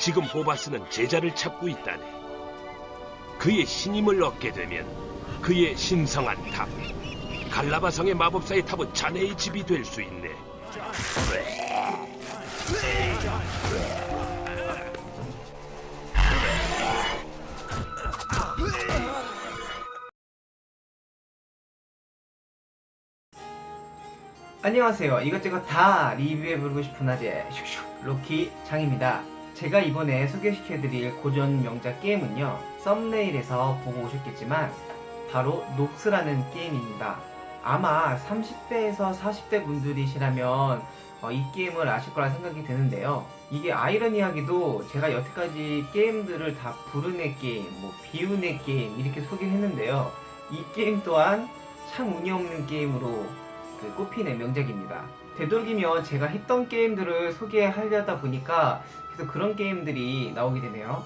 지금 보바스는 제자를 찾고 있다네. 그의 신임을 얻게 되면 그의 신성한 탑, 갈라바성의 마법사의 탑은 자네의 집이 될 수 있네. 안녕하세요. 이것저것 다 리뷰해보고 싶은 아재 슉슉 로키 장입니다. 제가 이번에 소개시켜드릴 고전 명작 게임은요. 썸네일에서 보고 오셨겠지만 바로 녹스라는 게임입니다. 아마 30대에서 40대 분들이시라면 어, 이 게임을 아실 거라 생각이 드는데요. 이게 아이러니하게도 제가 여태까지 게임들을 다 부르네 게임, 뭐 비우네 게임 이렇게 소개를 했는데요. 이 게임 또한 참 운이 없는 게임으로 그 꼽히는 명작입니다. 되도록이면 제가 했던 게임들을 소개하려다 보니까 계속 그런 게임들이 나오게 되네요.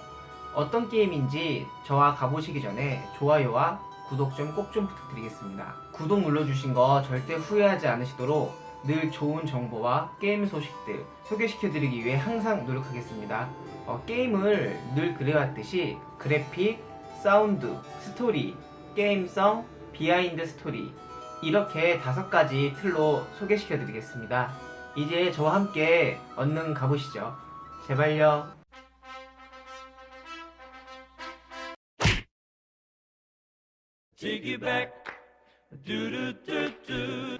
어떤 게임인지 저와 가보시기 전에 좋아요와 구독 좀꼭좀 부탁드리겠습니다. 구독 눌러주신 거 절대 후회하지 않으시도록 늘 좋은 정보와 게임 소식들 소개시켜드리기 위해 항상 노력하겠습니다. 어, 게임을 늘 그래왔듯이 그래픽, 사운드, 스토리, 게임성, 비하인드 스토리 이렇게 다섯 가지 틀로 소개시켜 드리겠습니다. 이제 저와 함께 얼른 가보시죠. 제발요.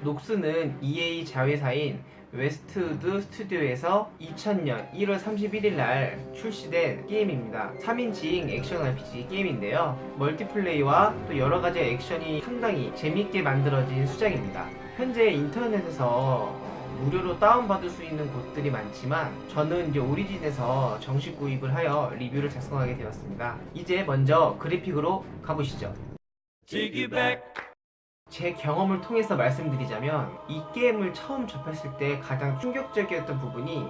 녹스는 EA 자회사인 웨스트우드 스튜디오에서 2000년 1월 31일 날 출시된 게임입니다. 3인칭 액션 RPG 게임인데요. 멀티플레이와 또 여러 가지 액션이 상당히 재밌게 만들어진 수작입니다. 현재 인터넷에서 무료로 다운받을 수 있는 곳들이 많지만 저는 이제 오리진에서 정식 구입을 하여 리뷰를 작성하게 되었습니다. 이제 먼저 그래픽으로 가보시죠. 제 경험을 통해서 말씀드리자면 이 게임을 처음 접했을 때 가장 충격적이었던 부분이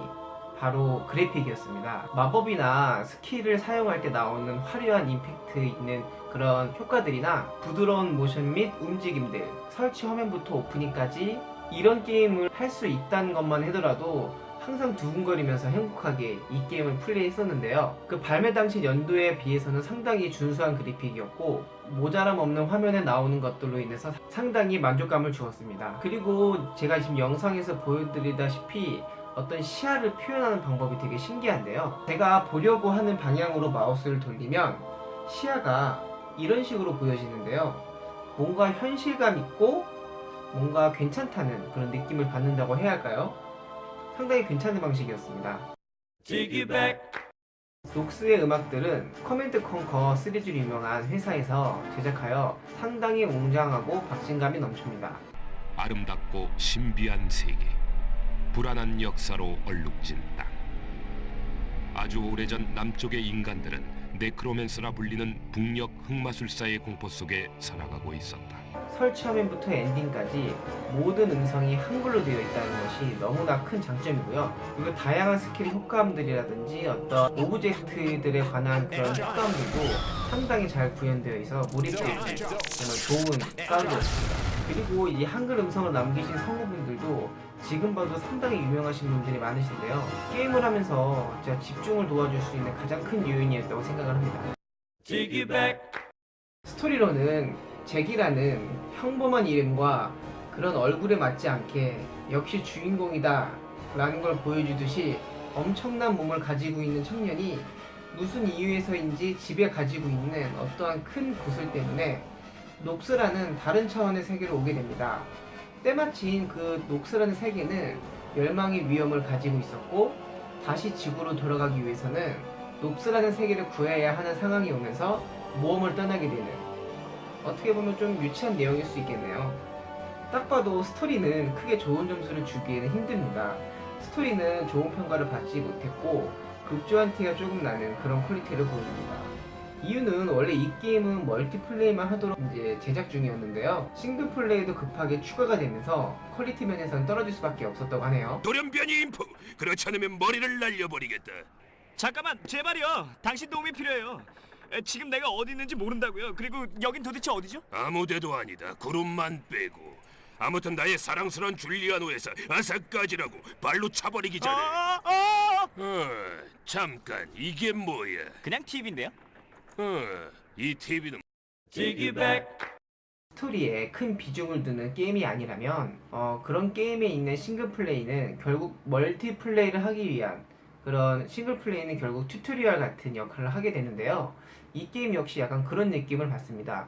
바로 그래픽이었습니다. 마법이나 스킬을 사용할 때 나오는 화려한 임팩트 있는 그런 효과들이나 부드러운 모션 및 움직임들, 설치 화면부터 오프닝까지 이런 게임을 할 수 있다는 것만 하더라도 항상 두근거리면서 행복하게 이 게임을 플레이했었는데요. 그 발매 당시 연도에 비해서는 상당히 준수한 그래픽이었고 모자람 없는 화면에 나오는 것들로 인해서 상당히 만족감을 주었습니다. 그리고 제가 지금 영상에서 보여드리다시피 어떤 시야를 표현하는 방법이 되게 신기한데요. 제가 보려고 하는 방향으로 마우스를 돌리면 시야가 이런 식으로 보여지는데요. 뭔가 현실감 있고 뭔가 괜찮다는 그런 느낌을 받는다고 해야 할까요? 상당히 괜찮은 방식이었습니다. 녹스의 음악들은 커맨드 컨커 시리즈로 유명한 회사에서 제작하여 상당히 웅장하고 박진감이 넘칩니다. 아름답고 신비한 세계, 불안한 역사로 얼룩진 땅. 아주 오래전 남쪽의 인간들은 네크로맨스라 불리는 북녘 흑마술사의 공포 속에 살아가고 있었다. 설치 화면부터 엔딩까지 모든 음성이 한글로 되어 있다는 것이 너무나 큰 장점이고요. 그리고 다양한 스킬 효과음들이라든지 어떤 오브젝트들에 관한 그런 효과음들도 상당히 잘 구현되어 있어 몰입되는 정말 좋은 사운드였습니다. 그리고 이 한글 음성을 남기신 성우분들도 지금 봐도 상당히 유명하신 분들이 많으신데요. 게임을 하면서 제가 집중을 도와줄 수 있는 가장 큰 요인이었다고 생각을 합니다. 스토리로는 잭이라는 평범한 이름과 그런 얼굴에 맞지 않게 역시 주인공이다 라는 걸 보여주듯이 엄청난 몸을 가지고 있는 청년이 무슨 이유에서인지 집에 가지고 있는 어떠한 큰 구슬 때문에 녹스라는 다른 차원의 세계로 오게 됩니다. 때마침 그 녹스라는 세계는 멸망의 위험을 가지고 있었고 다시 지구로 돌아가기 위해서는 녹스라는 세계를 구해야 하는 상황이 오면서 모험을 떠나게 되는 어떻게 보면 좀 유치한 내용일 수 있겠네요. 딱 봐도 스토리는 크게 좋은 점수를 주기에는 힘듭니다. 스토리는 좋은 평가를 받지 못했고 극조한 티가 조금 나는 그런 퀄리티를 보입니다. 이유는 원래 이 게임은 멀티플레이만 하도록 이제 제작 중이었는데요. 싱글 플레이도 급하게 추가가 되면서 퀄리티 면에서는 떨어질 수밖에 없었다고 하네요. 돌연변이 인프, 그렇지 않으면 머리를 날려버리겠다. 잠깐만 제발요 당신 도움이 필요해요 에, 지금 내가 어디 있는지 모른다고요 그리고 여긴 도대체 어디죠? 아무데도 아니다. 구름만 빼고 아무튼 나의 사랑스러운 줄리아노에서 아사까지라고 발로 차버리기 전에. 어, 어, 어, 잠깐 이게 뭐야? 그냥 팁인데요. 어, 이 TV는 스토리에 큰 비중을 두는 게임이 아니라면 어, 그런 게임에 있는 싱글 플레이는 결국 멀티 플레이를 하기 위한 그런 싱글 플레이는 결국 튜토리얼 같은 역할을 하게 되는데요. 이 게임 역시 약간 그런 느낌을 받습니다.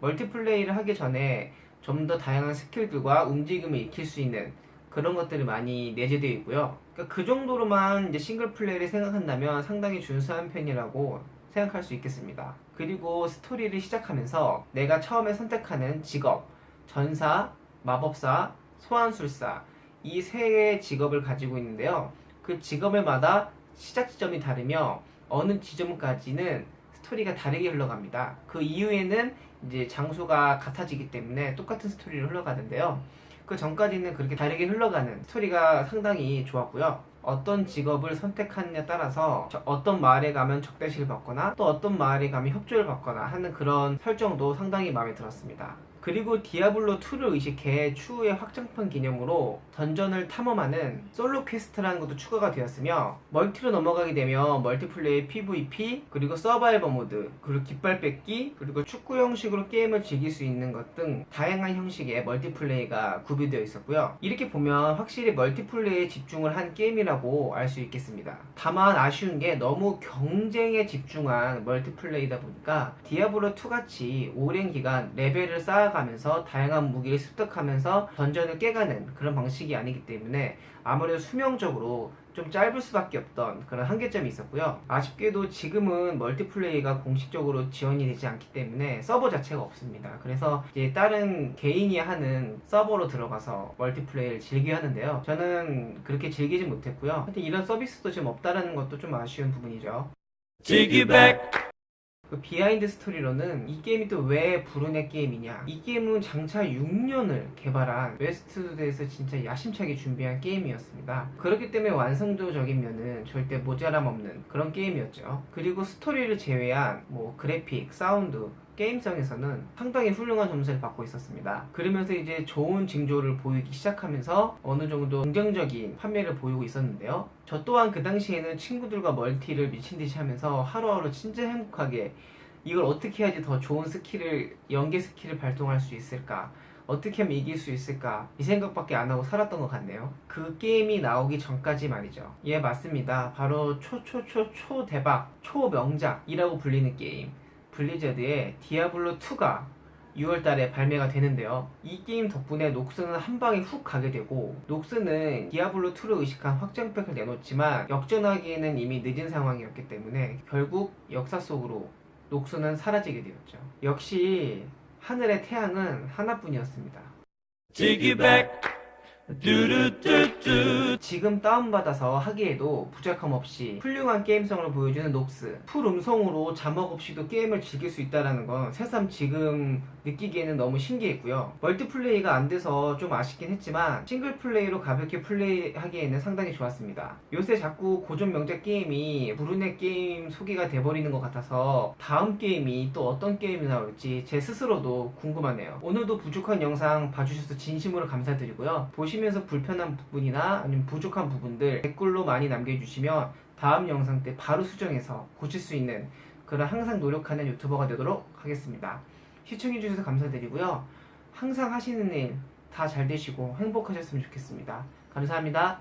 멀티 플레이를 하기 전에 좀 더 다양한 스킬들과 움직임을 익힐 수 있는 그런 것들이 많이 내재되어 있고요. 그러니까 그 정도로만 이제 싱글 플레이를 생각한다면 상당히 준수한 편이라고 생각할 수 있겠습니다. 그리고 스토리를 시작하면서 내가 처음에 선택하는 직업, 전사, 마법사, 소환술사 이 세 개의 직업을 가지고 있는데요. 그 직업에마다 시작 지점이 다르며 어느 지점까지는 스토리가 다르게 흘러갑니다. 그 이후에는 이제 장소가 같아지기 때문에 똑같은 스토리로 흘러가는데요. 그 전까지는 그렇게 다르게 흘러가는 스토리가 상당히 좋았고요. 어떤 직업을 선택하느냐에 따라서 저- 어떤 마을에 가면 적대시를 받거나 또 어떤 마을에 가면 협조를 받거나 하는 그런 설정도 상당히 마음에 들었습니다. 그리고 디아블로2를 의식해 추후의 확장판 기념으로 던전을 탐험하는 솔로 퀘스트라는 것도 추가가 되었으며 멀티로 넘어가게 되면 멀티플레이 PVP 그리고 서바이벌 모드 그리고 깃발 뺏기 그리고 축구 형식으로 게임을 즐길 수 있는 것 등 다양한 형식의 멀티플레이가 구비되어 있었고요. 이렇게 보면 확실히 멀티플레이에 집중을 한 게임이라고 알 수 있겠습니다. 다만 아쉬운 게 너무 경쟁에 집중한 멀티플레이다 보니까 디아블로2 같이 오랜 기간 레벨을 쌓아가 면서 다양한 무기를 습득하면서 던전을 깨가는 그런 방식이 아니기 때문에 아무래도 수명적으로 좀 짧을 수밖에 없던 그런 한계점이 있었고요. 아쉽게도 지금은 멀티플레이가 공식적으로 지원이 되지 않기 때문에 서버 자체가 없습니다. 그래서 이제 다른 개인이 하는 서버로 들어가서 멀티플레이를 즐겨 하는데요. 저는 그렇게 즐기지 못했고요. 하여튼 이런 서비스도 지금 없다라는 것도 좀 아쉬운 부분이죠. 그 비하인드 스토리로는 이 게임이 또왜 부르네 게임이냐. 이 게임은 장차 6년을 개발한 웨스트우드에서 진짜 야심차게 준비한 게임이었습니다. 그렇기 때문에 완성도적인 면은 절대 모자람 없는 그런 게임이었죠. 그리고 스토리를 제외한 뭐 그래픽, 사운드 게임성에서는 상당히 훌륭한 점수를 받고 있었습니다. 그러면서 이제 좋은 징조를 보이기 시작하면서 어느 정도 긍정적인 판매를 보이고 있었는데요. 저 또한 그 당시에는 친구들과 멀티를 미친 듯이 하면서 하루하루 진짜 행복하게 이걸 어떻게 해야지 더 좋은 스킬을 연계 스킬을 발동할 수 있을까? 어떻게 하면 이길 수 있을까? 이 생각밖에 안 하고 살았던 것 같네요. 그 게임이 나오기 전까지 말이죠. 예 맞습니다. 바로 초초초 초 대박 초명작이라고 불리는 게임 블리자드의 디아블로2가 6월달에 발매가 되는데요. 이 게임 덕분에 녹스는 한 방에 훅 가게 되고 녹스는 디아블로2를 의식한 확장팩을 내놓지만 역전하기에는 이미 늦은 상황이었기 때문에 결국 역사 속으로 녹스는 사라지게 되었죠. 역시 하늘의 태양은 하나뿐이었습니다. 지금 다운받아서 하기에도 부족함 없이 훌륭한 게임성을 보여주는 녹스 풀 음성으로 자막 없이도 게임을 즐길 수 있다는 건 새삼 지금 느끼기에는 너무 신기했고요. 멀티플레이가 안 돼서 좀 아쉽긴 했지만 싱글플레이로 가볍게 플레이하기에는 상당히 좋았습니다. 요새 자꾸 고전 명작 게임이 부르네 게임 소개가 돼버리는 것 같아서 다음 게임이 또 어떤 게임이 나올지 제 스스로도 궁금하네요. 오늘도 부족한 영상 봐주셔서 진심으로 감사드리고요 보시면서 불편한 부분이나 아니면 부족한 부분들 댓글로 많이 남겨주시면 다음 영상 때 바로 수정해서 고칠 수 있는 그런 항상 노력하는 유튜버가 되도록 하겠습니다. 시청해주셔서 감사드리고요. 항상 하시는 일 다 잘 되시고 행복하셨으면 좋겠습니다. 감사합니다.